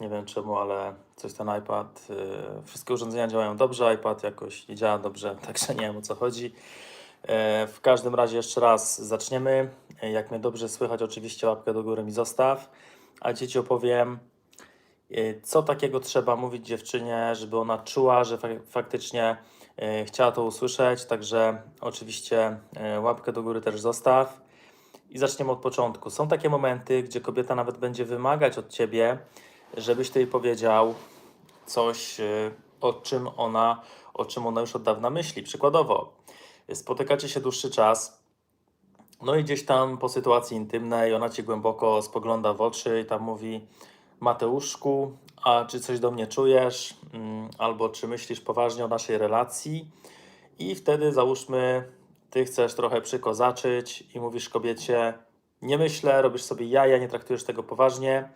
nie wiem czemu, ale coś ten iPad, y, wszystkie urządzenia działają dobrze, iPad jakoś nie działa dobrze, także nie wiem o co chodzi. E, W każdym razie jeszcze raz zaczniemy. E, Jak mnie dobrze słychać, oczywiście łapkę do góry mi zostaw, a Ci Ci opowiem, co takiego trzeba mówić dziewczynie, żeby ona czuła, że fak- faktycznie chciała to usłyszeć, także oczywiście łapkę do góry też zostaw. I zaczniemy od początku. Są takie momenty, gdzie kobieta nawet będzie wymagać od ciebie, żebyś ty jej powiedział coś, y, o czym ona, o czym ona już od dawna myśli. Przykładowo, spotykacie się dłuższy czas, no i gdzieś tam po sytuacji intymnej ona ci głęboko spogląda w oczy i tam mówi: Mateuszku, a czy coś do mnie czujesz? Mm, Albo czy myślisz poważnie o naszej relacji? I wtedy załóżmy, ty chcesz trochę przykozaczyć i mówisz kobiecie: Nie myślę, robisz sobie jaja, nie traktujesz tego poważnie.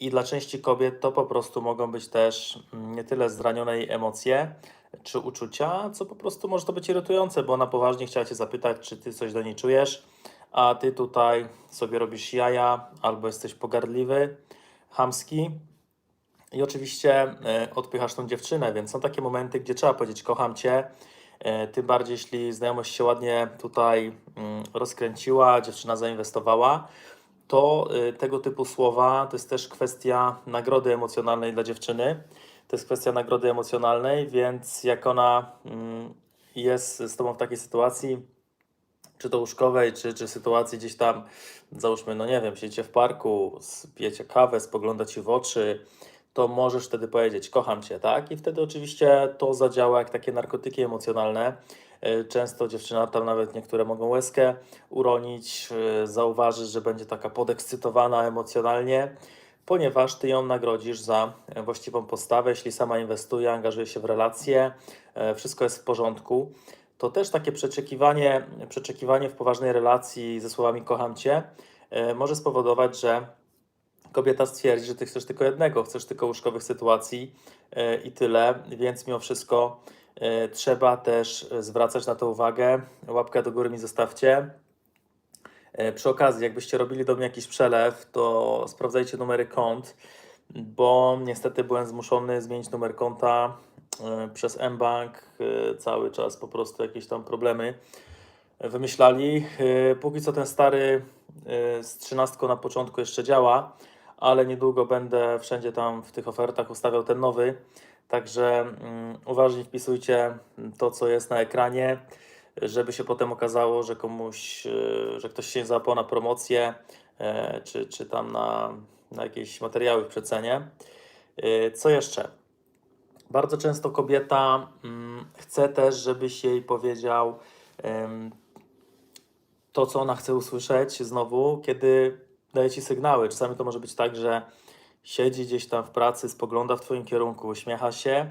I dla części kobiet to po prostu mogą być też mm, nie tyle zranione jej emocje czy uczucia, co po prostu może to być irytujące, bo ona poważnie chciała cię zapytać, czy ty coś do niej czujesz, a ty tutaj sobie robisz jaja albo jesteś pogardliwy, chamski. I oczywiście e, odpychasz tą dziewczynę, więc są takie momenty, gdzie trzeba powiedzieć: Kocham cię. E, Tym bardziej, jeśli znajomość się ładnie tutaj mm, rozkręciła, dziewczyna zainwestowała, to y, tego typu słowa to jest też kwestia nagrody emocjonalnej dla dziewczyny. To jest kwestia nagrody emocjonalnej, więc jak ona mm, jest z tobą w takiej sytuacji, czy to łóżkowej, czy, czy sytuacji gdzieś tam, załóżmy, no nie wiem, siedzicie w parku, pijecie kawę, spogląda ci w oczy, to możesz wtedy powiedzieć, kocham cię, tak? I wtedy oczywiście to zadziała jak takie narkotyki emocjonalne. Y, Często dziewczyna tam nawet niektóre mogą łezkę uronić, y, zauważysz, że będzie taka podekscytowana emocjonalnie, ponieważ ty ją nagrodzisz za e, właściwą postawę, jeśli sama inwestuje, angażuje się w relacje, e, wszystko jest w porządku to też takie przeczekiwanie, przeczekiwanie w poważnej relacji ze słowami kocham cię e, może spowodować, że kobieta stwierdzi, że ty chcesz tylko jednego, chcesz tylko łóżkowych sytuacji e, i tyle, więc mimo wszystko e, trzeba też e, zwracać na to uwagę. Łapkę do góry mi zostawcie. Przy okazji, jakbyście robili do mnie jakiś przelew, to sprawdzajcie numery kont, bo niestety byłem zmuszony zmienić numer konta przez mBank. Cały czas po prostu jakieś tam problemy wymyślali. Póki co ten stary z 13 na początku jeszcze działa, ale niedługo będę wszędzie tam w tych ofertach ustawiał ten nowy. Także mm, uważnie wpisujcie to, co jest na ekranie, żeby się potem okazało, że komuś, e, że ktoś się załapał na promocję, e, czy, czy tam na, na jakieś materiały w przecenie. E, Co jeszcze? Bardzo często kobieta mm, chce też, żebyś jej powiedział to, co ona chce usłyszeć znowu, kiedy daje ci sygnały. Czasami to może być tak, że siedzi gdzieś tam w pracy, spogląda w twoim kierunku, uśmiecha się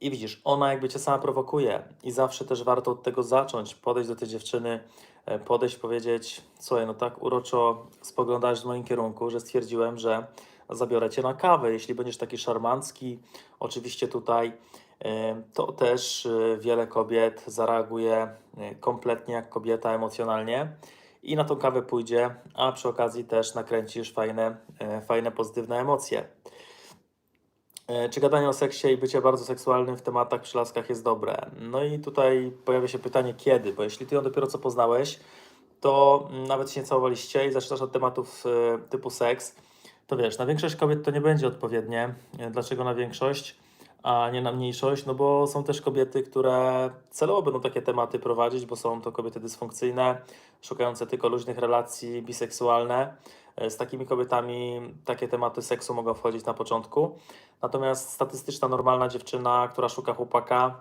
i widzisz, ona jakby cię sama prowokuje. I zawsze też warto od tego zacząć, podejść do tej dziewczyny, e, podejść, powiedzieć, słuchaj, no tak uroczo spoglądasz w moim kierunku, że stwierdziłem, że zabiorę cię na kawę, jeśli będziesz taki szarmancki. Oczywiście tutaj e, to też e, wiele kobiet zareaguje kompletnie jak kobieta emocjonalnie i na tą kawę pójdzie, a przy okazji też nakręcisz fajne, e, fajne pozytywne emocje. E, Czy gadanie o seksie i bycie bardzo seksualnym w tematach przy laskach jest dobre? No i tutaj pojawia się pytanie, kiedy? Bo jeśli ty ją dopiero co poznałeś, to mm, nawet się nie całowaliście i zaczynasz od tematów e, typu seks, to wiesz, na większość kobiet to nie będzie odpowiednie. Dlaczego na większość, a nie na mniejszość? No bo są też kobiety, które celowo będą takie tematy prowadzić, bo są to kobiety dysfunkcyjne, szukające tylko luźnych relacji, biseksualne. E, Z takimi kobietami takie tematy seksu mogą wchodzić na początku. Natomiast statystyczna, normalna dziewczyna, która szuka chłopaka,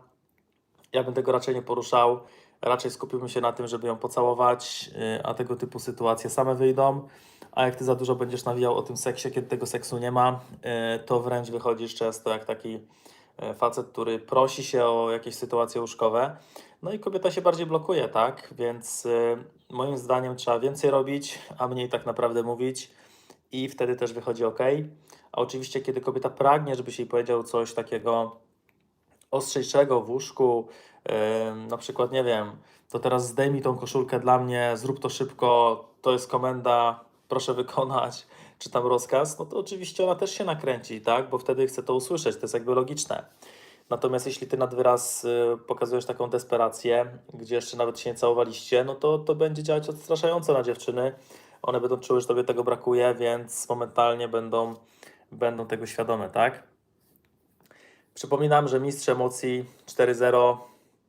ja bym tego raczej nie poruszał. Raczej skupiłbym się na tym, żeby ją pocałować, yy, a tego typu sytuacje same wyjdą. A jak ty za dużo będziesz nawijał o tym seksie, kiedy tego seksu nie ma, yy, to wręcz wychodzisz często jak taki facet, który prosi się o jakieś sytuacje łóżkowe. No i kobieta się bardziej blokuje, tak? Więc yy, moim zdaniem trzeba więcej robić, a mniej tak naprawdę mówić i wtedy też wychodzi ok. A oczywiście, kiedy kobieta pragnie, żebyś jej powiedział coś takiego ostrzejszego w łóżku, ym, na przykład, nie wiem, to teraz zdejmij tą koszulkę dla mnie, zrób to szybko, to jest komenda, proszę wykonać, czy tam rozkaz, no to oczywiście ona też się nakręci, tak? Bo wtedy chce to usłyszeć, to jest jakby logiczne. Natomiast jeśli ty nad wyraz y, pokazujesz taką desperację, gdzie jeszcze nawet się nie całowaliście, no to to będzie działać odstraszająco na dziewczyny. One będą czuły, że tobie tego brakuje, więc momentalnie będą, będą tego świadome, tak? Przypominam, że Mistrz Emocji 4.0,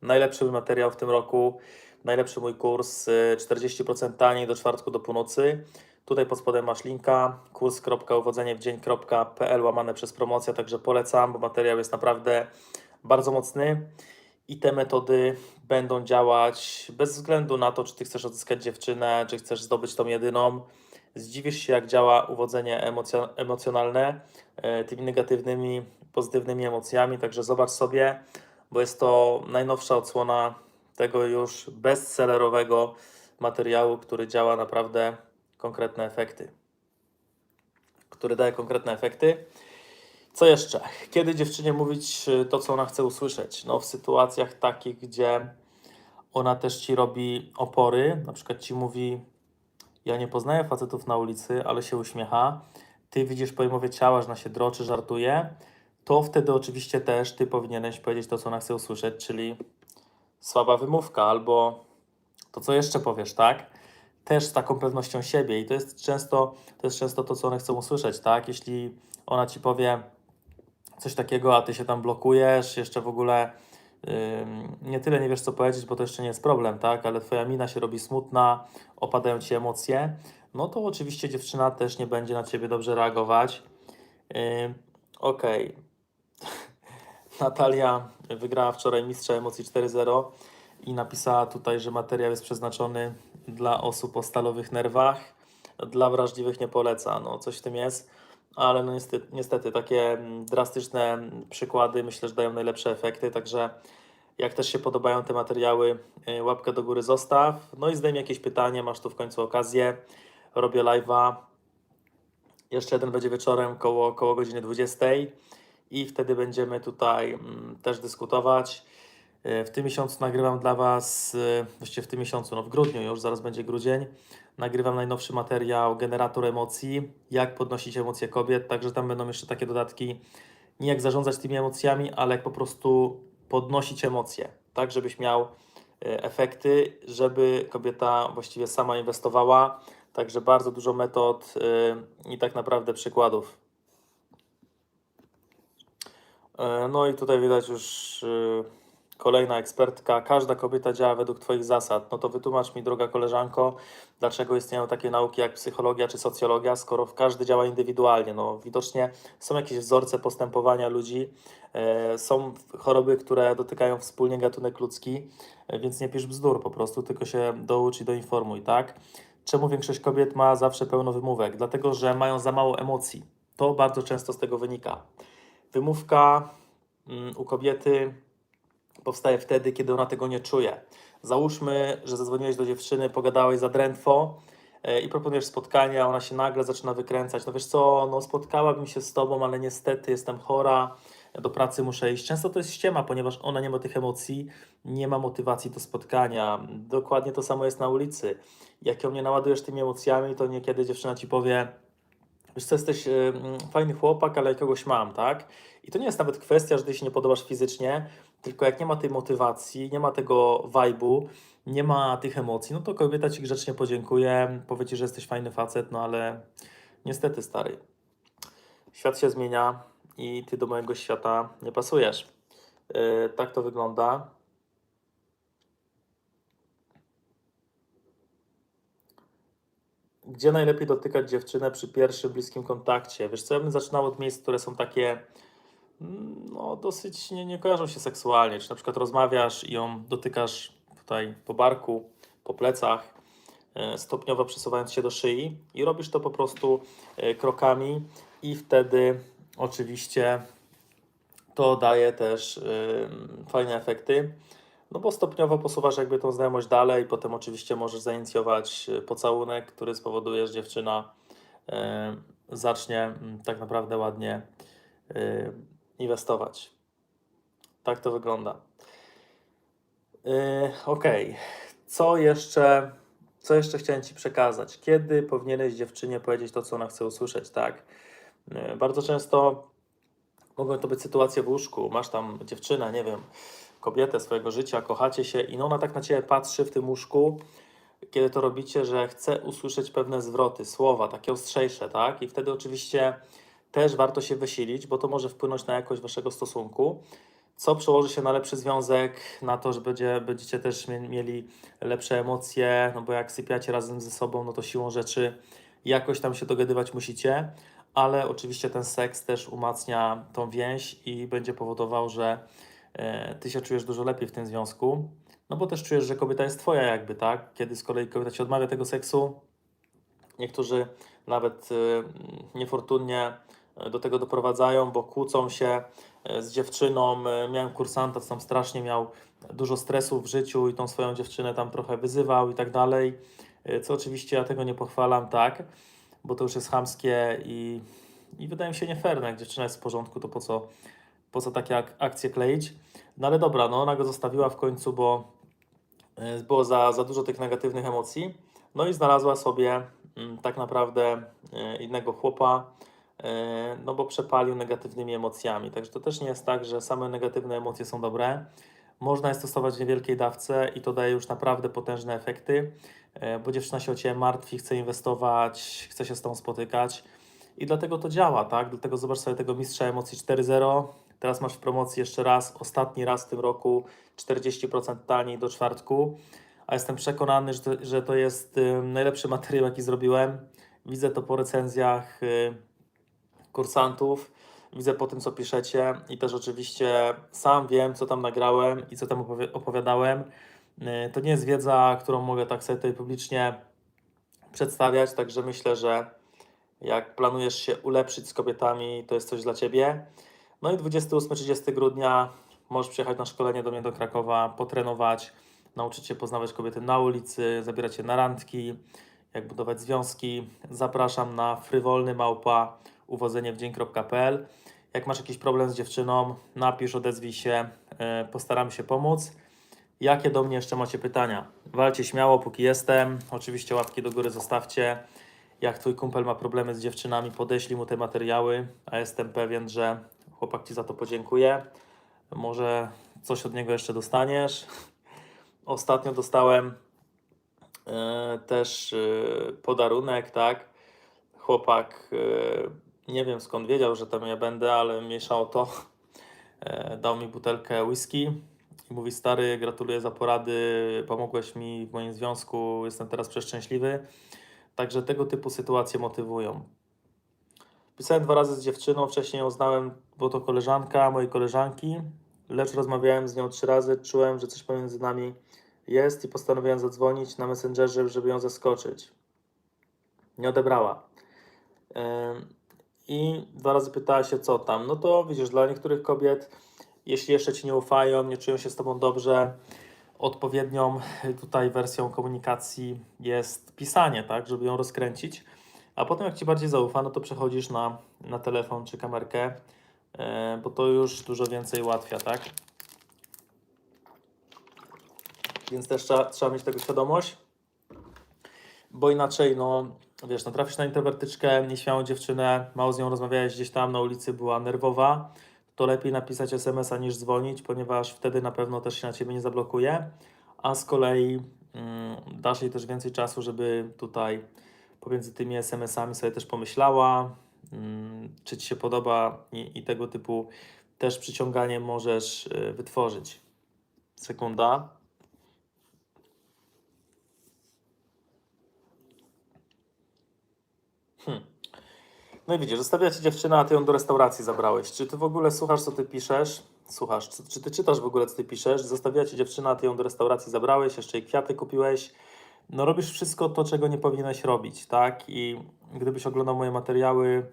najlepszy mój materiał w tym roku, najlepszy mój kurs, y, 40% taniej do czwartku do północy. Tutaj pod spodem masz linka kurs.uwodzeniewdzień.pl łamane przez promocja, także polecam, bo materiał jest naprawdę bardzo mocny i te metody będą działać bez względu na to, czy ty chcesz odzyskać dziewczynę, czy chcesz zdobyć tą jedyną. Zdziwisz się, jak działa uwodzenie emocjo- emocjonalne e, tymi negatywnymi, pozytywnymi emocjami, także zobacz sobie, bo jest to najnowsza odsłona tego już bestsellerowego materiału, który działa naprawdę konkretne efekty. Który daje konkretne efekty. Co jeszcze? Kiedy dziewczynie mówić y, to, co ona chce usłyszeć? No, w sytuacjach takich, gdzie ona też ci robi opory, na przykład ci mówi: Ja nie poznaję facetów na ulicy, ale się uśmiecha. Ty widzisz po ciała, że ona się droczy, żartuje. To wtedy oczywiście też ty powinieneś powiedzieć to, co ona chce usłyszeć, czyli słaba wymówka, albo to, co jeszcze powiesz, tak? Też z taką pewnością siebie i to jest często to, jest często to co one chcą usłyszeć, tak? Jeśli ona ci powie coś takiego, a ty się tam blokujesz, jeszcze w ogóle nie tyle nie wiesz, co powiedzieć, bo to jeszcze nie jest problem, tak? Ale twoja mina się robi smutna, opadają ci emocje, no to oczywiście dziewczyna też nie będzie na ciebie dobrze reagować. Ym, Okej. Natalia wygrała wczoraj Mistrza Emocji 4.0 i napisała tutaj, że materiał jest przeznaczony dla osób o stalowych nerwach, dla wrażliwych nie poleca. No, coś w tym jest, ale no niestety, niestety takie mm, drastyczne przykłady myślę, że dają najlepsze efekty, także jak też się podobają te materiały, y, łapkę do góry zostaw. No i zdejmij jakieś pytanie, masz tu w końcu okazję. Robię live'a. Jeszcze jeden będzie wieczorem koło, koło godziny 20 i wtedy będziemy tutaj mm, też dyskutować. E, W tym miesiącu nagrywam dla Was, e, właściwie w tym miesiącu, no w grudniu już, zaraz będzie grudzień, nagrywam najnowszy materiał Generator Emocji, jak podnosić emocje kobiet, także tam będą jeszcze takie dodatki, nie jak zarządzać tymi emocjami, ale jak po prostu podnosić emocje, tak żebyś miał e, efekty, żeby kobieta właściwie sama inwestowała, także bardzo dużo metod i tak naprawdę przykładów. No i tutaj widać już kolejna ekspertka. Każda kobieta działa według Twoich zasad. No to wytłumacz mi, droga koleżanko, dlaczego istnieją takie nauki jak psychologia czy socjologia, skoro każdy działa indywidualnie. No widocznie są jakieś wzorce postępowania ludzi, e, są choroby, które dotykają wspólnie gatunek ludzki, e, więc nie pisz bzdur po prostu, tylko się doucz i doinformuj, tak? Czemu większość kobiet ma zawsze pełno wymówek? Dlatego, że mają za mało emocji. To bardzo często z tego wynika. Wymówka mm, u kobiety powstaje wtedy, kiedy ona tego nie czuje. Załóżmy, że zadzwoniłeś do dziewczyny, pogadałeś za drętwo e, i proponujesz spotkanie, a ona się nagle zaczyna wykręcać. No wiesz co, no spotkałabym się z tobą, ale niestety jestem chora, do pracy muszę iść. Często to jest ściema, ponieważ ona nie ma tych emocji, nie ma motywacji do spotkania. Dokładnie to samo jest na ulicy. Jak ją nie naładujesz tymi emocjami, to niekiedy dziewczyna ci powie, Wiesz co, jesteś fajny chłopak, ale kogoś mam, tak? I to nie jest nawet kwestia, że ty się nie podobasz fizycznie, tylko jak nie ma tej motywacji, nie ma tego vibe'u, nie ma tych emocji, no to kobieta ci grzecznie podziękuje, powie ci, że jesteś fajny facet, no ale niestety, stary, świat się zmienia i ty do mojego świata nie pasujesz. Yy, tak to wygląda. Gdzie najlepiej dotykać dziewczynę przy pierwszym bliskim kontakcie? Wiesz co, ja bym zaczynał od miejsc, które są takie no, dosyć nie, nie kojarzą się seksualnie. Czy na przykład rozmawiasz i ją dotykasz tutaj po barku, po plecach, e, stopniowo przesuwając się do szyi i robisz to po prostu e, krokami i wtedy oczywiście to daje też fajne efekty. No bo stopniowo posuwasz jakby tą znajomość dalej, potem oczywiście możesz zainicjować y, pocałunek, który spowoduje, że dziewczyna zacznie mm, tak naprawdę ładnie inwestować. Tak to wygląda. Y, Okej, co jeszcze Co jeszcze chciałem Ci przekazać? Kiedy powinieneś dziewczynie powiedzieć to, co ona chce usłyszeć, tak? E, Bardzo często mogą to być sytuacje w łóżku. Masz tam dziewczynę, nie wiem, kobietę swojego życia, kochacie się i no ona tak na Ciebie patrzy w tym łóżku, kiedy to robicie, że chce usłyszeć pewne zwroty, słowa, takie ostrzejsze, tak? I wtedy oczywiście też warto się wysilić, bo to może wpłynąć na jakość Waszego stosunku co przełoży się na lepszy związek, na to, że będzie, będziecie też mie- mieli lepsze emocje, no bo jak sypiacie razem ze sobą, no to siłą rzeczy jakoś tam się dogadywać musicie, ale oczywiście ten seks też umacnia tą więź i będzie powodował, że e, ty się czujesz dużo lepiej w tym związku, no bo też czujesz, że kobieta jest twoja jakby, tak? Kiedy z kolei kobieta ci odmawia tego seksu, niektórzy nawet y, niefortunnie e, do tego doprowadzają, bo kłócą się e, z dziewczyną. E, Miałem kursanta, co tam strasznie miał dużo stresu w życiu i tą swoją dziewczynę tam trochę wyzywał i tak dalej. E, Co oczywiście ja tego nie pochwalam, tak, bo to już jest chamskie i, i wydaje mi się nie fair, no jak dziewczyna jest w porządku, to po co, po co takie ak- akcje kleić? No ale dobra, no ona go zostawiła w końcu, bo e, było za, za dużo tych negatywnych emocji. No i znalazła sobie mm, tak naprawdę e, innego chłopa, e, no bo przepalił negatywnymi emocjami. Także to też nie jest tak, że same negatywne emocje są dobre. Można je stosować w niewielkiej dawce i to daje już naprawdę potężne efekty, e, bo dziewczyna się o Ciebie martwi, chce inwestować, chce się z Tobą spotykać i dlatego to działa, tak? Dlatego zobacz sobie tego mistrza emocji 4.0. Teraz masz w promocji jeszcze raz, ostatni raz w tym roku 40% taniej do czwartku a jestem przekonany, że to, że to jest y, najlepszy materiał, jaki zrobiłem. Widzę to po recenzjach y, kursantów, widzę po tym, co piszecie i też oczywiście sam wiem, co tam nagrałem i co tam opowi- opowiadałem. Y, to nie jest wiedza, którą mogę tak sobie tutaj publicznie przedstawiać, także myślę, że jak planujesz się ulepszyć z kobietami, to jest coś dla Ciebie. No i 28-30 grudnia możesz przyjechać na szkolenie do mnie do Krakowa, potrenować, nauczyć się poznawać kobiety na ulicy, zabierać je na randki, jak budować związki. Zapraszam na frywolny małpa uwodzeniewdzień.pl. Jak masz jakiś problem z dziewczyną, napisz, odezwij się, e, postaram się pomóc. Jakie do mnie jeszcze macie pytania? Walcie śmiało, póki jestem. Oczywiście łapki do góry zostawcie. Jak twój kumpel ma problemy z dziewczynami, podeślij mu te materiały, a jestem pewien, że chłopak ci za to podziękuje. Może coś od niego jeszcze dostaniesz. Ostatnio dostałem e, też e, podarunek, tak? Chłopak, nie wiem skąd wiedział, że tam ja będę, ale mniejsza o to. E, dał mi butelkę whisky i mówi: Stary, gratuluję za porady, pomogłeś mi w moim związku, jestem teraz przeszczęśliwy. Także tego typu sytuacje motywują. Pisałem dwa razy z dziewczyną, wcześniej ją znałem, bo to koleżanka mojej koleżanki, lecz rozmawiałem z nią trzy razy, czułem, że coś pomiędzy nami jest i postanowiłem zadzwonić na Messengerze, żeby ją zaskoczyć. Nie odebrała. Ym, I dwa razy pytała się, co tam. No to widzisz, dla niektórych kobiet, jeśli jeszcze ci nie ufają, nie czują się z tobą dobrze, odpowiednią tutaj wersją komunikacji jest pisanie, tak, żeby ją rozkręcić. A potem, jak ci bardziej zaufa, no to przechodzisz na, na telefon czy kamerkę, e, bo to już dużo więcej ułatwia, tak? Więc też trzeba, trzeba mieć tego świadomość, bo inaczej, no wiesz, no trafisz na introwertyczkę, nieśmiałą dziewczynę, mało z nią rozmawiałeś gdzieś tam na ulicy, była nerwowa, to lepiej napisać SMS-a niż dzwonić, ponieważ wtedy na pewno też się na ciebie nie zablokuje, a z kolei mm, dasz jej też więcej czasu, żeby tutaj pomiędzy tymi SMS-ami sobie też pomyślała, mm, czy ci się podoba i, i tego typu też przyciąganie możesz y, wytworzyć. Sekunda. No i widzisz, zostawia ci dziewczyna, a ty ją do restauracji zabrałeś. Czy ty w ogóle słuchasz, co ty piszesz? Słuchasz, czy, czy ty czytasz w ogóle, co ty piszesz? Zostawiła ci dziewczyna, a ty ją do restauracji zabrałeś, jeszcze jej kwiaty kupiłeś. No robisz wszystko to, czego nie powinieneś robić, tak? I gdybyś oglądał moje materiały,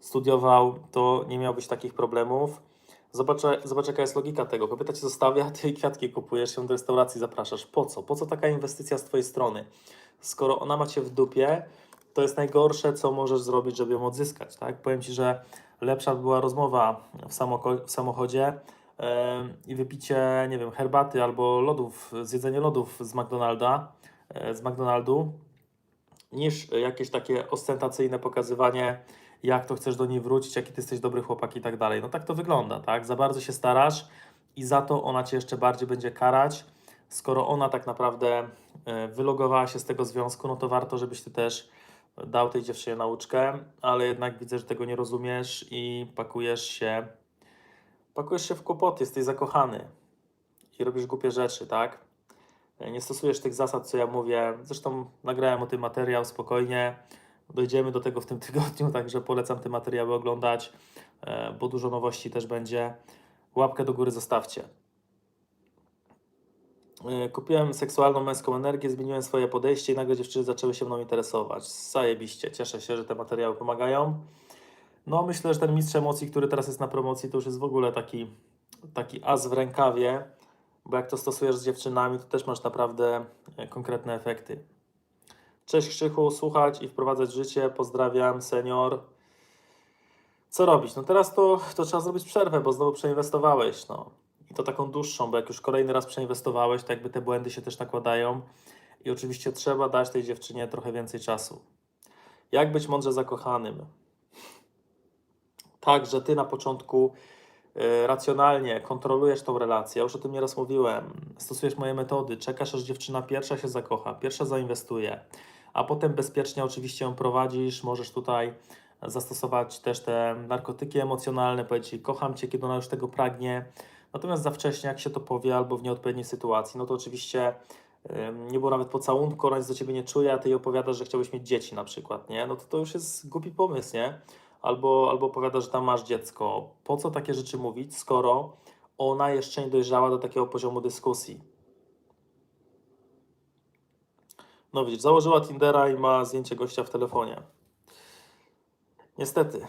studiował, to nie miałbyś takich problemów. Zobacz, zobacz jaka jest logika tego. Kobieta cię zostawia, ty jej kwiatki kupujesz, ją do restauracji zapraszasz. Po co? Po co taka inwestycja z twojej strony? Skoro ona ma cię w dupie, to jest najgorsze, co możesz zrobić, żeby ją odzyskać, tak? Powiem Ci, że lepsza by była rozmowa w, samoko- w samochodzie em, i wypicie, nie wiem, herbaty albo lodów, zjedzenie lodów z McDonalda, e, z McDonaldu, niż jakieś takie ostentacyjne pokazywanie, jak to chcesz do niej wrócić, jaki ty jesteś dobry chłopak i tak dalej. No tak to wygląda, tak? Za bardzo się starasz i za to ona cię jeszcze bardziej będzie karać. Skoro ona tak naprawdę e, wylogowała się z tego związku, no to warto, żebyś ty też dał tej dziewczynie nauczkę, ale jednak widzę, że tego nie rozumiesz i pakujesz się, pakujesz się w kłopoty, jesteś zakochany i robisz głupie rzeczy, tak? Nie stosujesz tych zasad, co ja mówię. Zresztą nagrałem o tym materiał spokojnie. Dojdziemy do tego w tym tygodniu, także polecam te materiały oglądać, e, bo dużo nowości też będzie. Łapkę do góry zostawcie. E, Kupiłem seksualną męską energię, zmieniłem swoje podejście i nagle dziewczyny zaczęły się mną interesować. Zajebiście, cieszę się, że te materiały pomagają. No myślę, że ten mistrz emocji, który teraz jest na promocji, to już jest w ogóle taki, taki as w rękawie, bo jak to stosujesz z dziewczynami, to też masz naprawdę e, konkretne efekty. Cześć Krzychu, słuchać i wprowadzać życie. Pozdrawiam, senior. Co robić? No teraz to, to trzeba zrobić przerwę, bo znowu przeinwestowałeś. No. I to taką dłuższą, bo jak już kolejny raz przeinwestowałeś, to jakby te błędy się też nakładają. I oczywiście trzeba dać tej dziewczynie trochę więcej czasu. Jak być mądrze zakochanym? Tak, że ty na początku y, racjonalnie kontrolujesz tą relację. Ja już o tym nieraz mówiłem. Stosujesz moje metody. Czekasz, aż dziewczyna pierwsza się zakocha, pierwsza zainwestuje, a potem bezpiecznie oczywiście ją prowadzisz. Możesz tutaj zastosować też te narkotyki emocjonalne, powiedzieć kocham cię, kiedy ona już tego pragnie. Natomiast za wcześnie, jak się to powie, albo w nieodpowiedniej sytuacji, no to oczywiście nie było nawet pocałunku, ona nic do ciebie nie czuje, a ty jej opowiadasz, że chciałbyś mieć dzieci na przykład, nie? No to to już jest głupi pomysł, nie? Albo, albo opowiadasz, że tam masz dziecko. Po co takie rzeczy mówić, skoro ona jeszcze nie dojrzała do takiego poziomu dyskusji? No widzisz, założyła Tindera i ma zdjęcie gościa w telefonie. Niestety,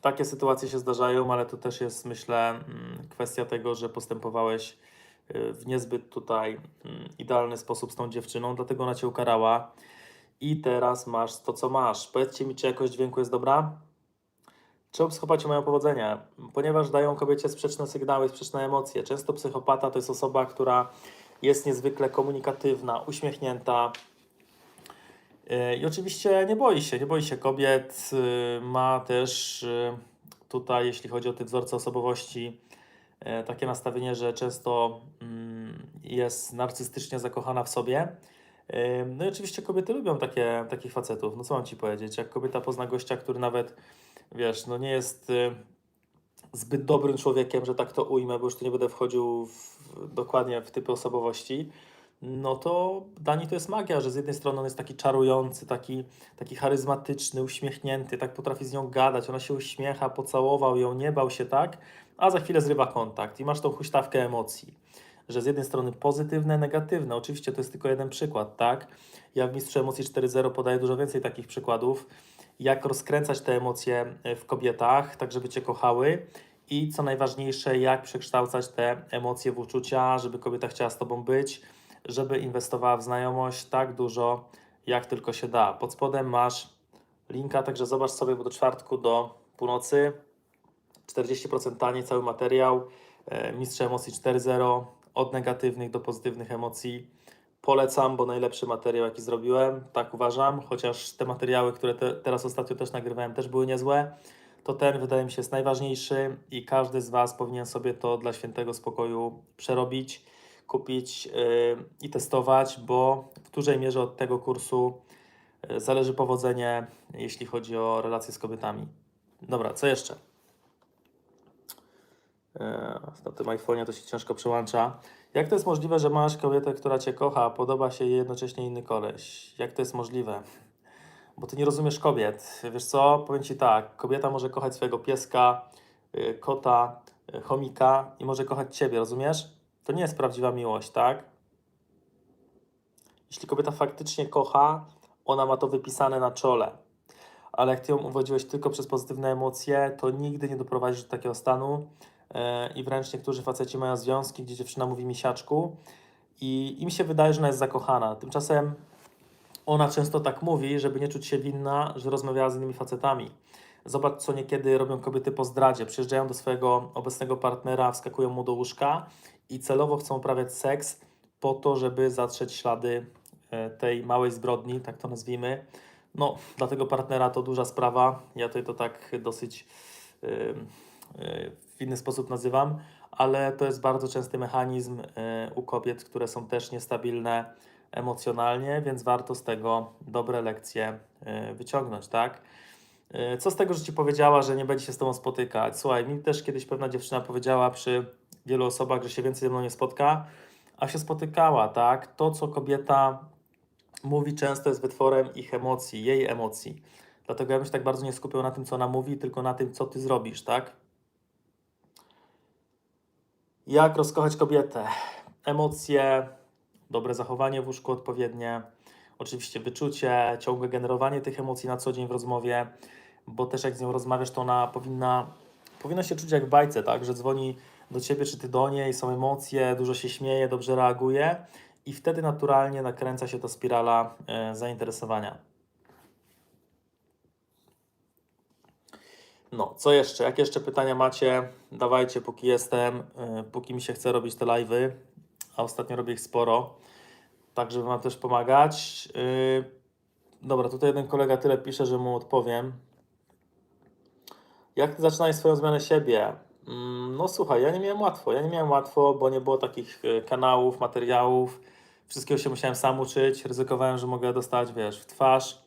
takie sytuacje się zdarzają, ale to też jest, myślę, mm, kwestia tego, że postępowałeś y, w niezbyt tutaj mm, idealny sposób z tą dziewczyną, dlatego ona cię ukarała i teraz masz to, co masz. Powiedzcie mi, czy jakość dźwięku jest dobra? Czemu psychopaci mają powodzenie? Ponieważ dają kobiecie sprzeczne sygnały, sprzeczne emocje. Często psychopata to jest osoba, która jest niezwykle komunikatywna, uśmiechnięta, I oczywiście nie boi się, nie boi się kobiet. Yy, Ma też yy, tutaj, jeśli chodzi o te wzorce osobowości, yy, takie nastawienie, że często mm, jest narcystycznie zakochana w sobie. No i oczywiście kobiety lubią takie, takich facetów. No co mam ci powiedzieć? Jak kobieta pozna gościa, który nawet, wiesz, no nie jest zbyt dobrym człowiekiem, że tak to ujmę, bo już tu nie będę wchodził w, dokładnie w typy osobowości, no to dla niej to jest magia, że z jednej strony on jest taki czarujący, taki, taki charyzmatyczny, uśmiechnięty, tak potrafi z nią gadać, ona się uśmiecha, pocałował ją, nie bał się tak, a za chwilę zrywa kontakt i masz tą huśtawkę emocji, że z jednej strony pozytywne, negatywne, oczywiście to jest tylko jeden przykład, tak? Ja w Mistrzu Emocji 4.0 podaję dużo więcej takich przykładów, jak rozkręcać te emocje e, w kobietach, tak żeby Cię kochały i co najważniejsze, jak przekształcać te emocje w uczucia, żeby kobieta chciała z Tobą być, żeby inwestowała w znajomość tak dużo, jak tylko się da. Pod spodem masz linka, także zobacz sobie, bo do czwartku do północy 40% taniej cały materiał. e, Mistrz Emocji 4.0 od negatywnych do pozytywnych emocji. Polecam, bo najlepszy materiał, jaki zrobiłem, tak uważam, chociaż te materiały, które te, teraz ostatnio też nagrywałem, też były niezłe, to ten wydaje mi się jest najważniejszy i każdy z Was powinien sobie to dla świętego spokoju przerobić kupić yy, i testować, bo w dużej mierze od tego kursu yy, zależy powodzenie, jeśli chodzi o relacje z kobietami. Dobra, co jeszcze? Yy, na tym iPhone'ie to się ciężko przełącza. Jak to jest możliwe, że masz kobietę, która Cię kocha, a podoba się jej jednocześnie inny koleś? Jak to jest możliwe? Bo Ty nie rozumiesz kobiet. Wiesz co? Powiem Ci tak. Kobieta może kochać swojego pieska, yy, kota, chomika i może kochać Ciebie, rozumiesz? To nie jest prawdziwa miłość, tak? Jeśli kobieta faktycznie kocha, ona ma to wypisane na czole. Ale jak ty ją uwodziłeś tylko przez pozytywne emocje, to nigdy nie doprowadzisz do takiego stanu. Yy, I wręcz niektórzy faceci mają związki, gdzie dziewczyna mówi misiaczku i im się wydaje, że ona jest zakochana. Tymczasem ona często tak mówi, żeby nie czuć się winna, że rozmawiała z innymi facetami. Zobacz, co niekiedy robią kobiety po zdradzie. Przyjeżdżają do swojego obecnego partnera, wskakują mu do łóżka i celowo chcą uprawiać seks po to, żeby zatrzeć ślady e, tej małej zbrodni, tak to nazwijmy. No, dla tego partnera to duża sprawa. Ja tutaj to tak dosyć y, y, w inny sposób nazywam, ale to jest bardzo częsty mechanizm y, u kobiet, które są też niestabilne emocjonalnie, więc warto z tego dobre lekcje y, wyciągnąć, tak? Y, Co z tego, że ci powiedziała, że nie będzie się z tobą spotykać? Słuchaj, mi też kiedyś pewna dziewczyna powiedziała przy wielu osobach, że się więcej ze mną nie spotka, a się spotykała, tak? To, co kobieta mówi, często jest wytworem ich emocji, jej emocji. Dlatego ja bym się tak bardzo nie skupiał na tym, co ona mówi, tylko na tym, co ty zrobisz, tak? Jak rozkochać kobietę? Emocje, dobre zachowanie w łóżku odpowiednie, oczywiście wyczucie, ciągłe generowanie tych emocji na co dzień w rozmowie, bo też jak z nią rozmawiasz, to ona powinna, powinna się czuć jak w bajce, tak? Że dzwoni do ciebie, czy ty do niej, są emocje, dużo się śmieje, dobrze reaguje i wtedy naturalnie nakręca się ta spirala e, zainteresowania. No, co jeszcze? Jakie jeszcze pytania macie? Dawajcie, póki jestem, e, póki mi się chce robić te live'y, a ostatnio robię ich sporo, tak żeby Wam też pomagać. Yy, dobra, tutaj jeden kolega tyle pisze, że mu odpowiem. Jak ty zaczynałeś swoją zmianę siebie? Mm, No słuchaj, ja nie miałem łatwo. Ja nie miałem łatwo, bo nie było takich e, kanałów, materiałów. Wszystkiego się musiałem sam uczyć. Ryzykowałem, że mogę dostać, wiesz, w twarz.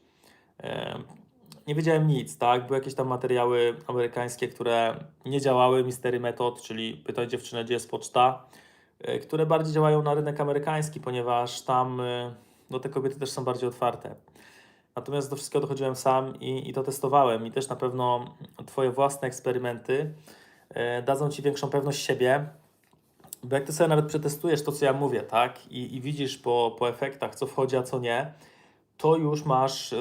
Em, Nie wiedziałem nic, tak? Były jakieś tam materiały amerykańskie, które nie działały. Mystery Method, czyli pytaj dziewczynę, gdzie jest poczta, które bardziej działają na rynek amerykański, ponieważ tam e, no, te kobiety też są bardziej otwarte. Natomiast do wszystkiego dochodziłem sam i, i to testowałem. I też na pewno Twoje własne eksperymenty e, dadzą Ci większą pewność siebie, bo jak Ty sobie nawet przetestujesz to, co ja mówię, tak? I, i widzisz po, po efektach, co wchodzi, a co nie, to już masz e,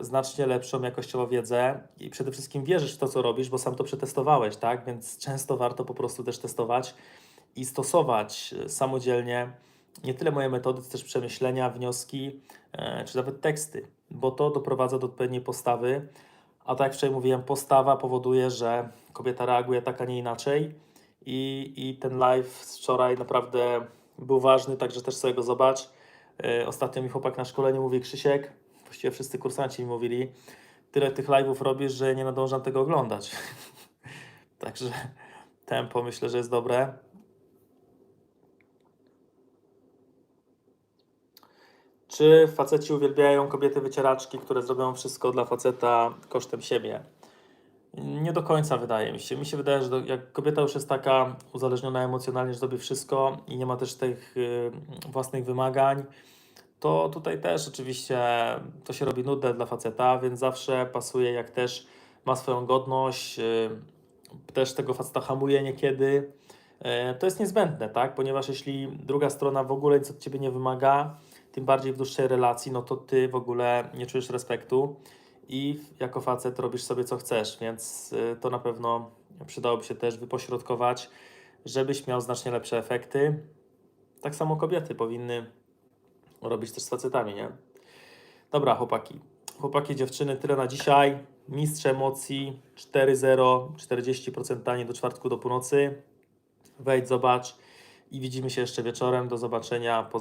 znacznie lepszą jakościowo wiedzę i przede wszystkim wierzysz w to, co robisz, bo sam to przetestowałeś, tak? Więc często warto po prostu też testować i stosować e, samodzielnie nie tyle moje metody, co też przemyślenia, wnioski, e, czy nawet teksty, bo to doprowadza do odpowiedniej postawy. A tak jak wczoraj mówiłem, postawa powoduje, że kobieta reaguje tak, a nie inaczej. I, I ten live z wczoraj naprawdę był ważny, także też sobie go zobacz. E, Ostatnio mi chłopak na szkoleniu mówi, Krzysiek, właściwie wszyscy kursanci mi mówili, tyle tych live'ów robisz, że nie nadążam tego oglądać. Także tempo myślę, że jest dobre. Czy faceci uwielbiają kobiety wycieraczki, które zrobią wszystko dla faceta kosztem siebie? Nie do końca wydaje mi się. Mi się wydaje, że jak kobieta już jest taka uzależniona emocjonalnie, że zrobi wszystko i nie ma też tych y, własnych wymagań, to tutaj też oczywiście to się robi nudne dla faceta, więc zawsze pasuje, jak też ma swoją godność, y, też tego faceta hamuje niekiedy. Y, to jest niezbędne, tak? Ponieważ jeśli druga strona w ogóle nic od ciebie nie wymaga, tym bardziej w dłuższej relacji, no to ty w ogóle nie czujesz respektu i jako facet robisz sobie co chcesz, więc y, to na pewno przydałoby się też wypośrodkować, żebyś miał znacznie lepsze efekty. Tak samo kobiety powinny robić też z facetami, nie? Dobra, chłopaki. Chłopaki, dziewczyny, tyle na dzisiaj. Mistrz emocji 4-0, 40% taniej do czwartku do północy. Wejdź, zobacz i widzimy się jeszcze wieczorem. Do zobaczenia. Pozdrawiam.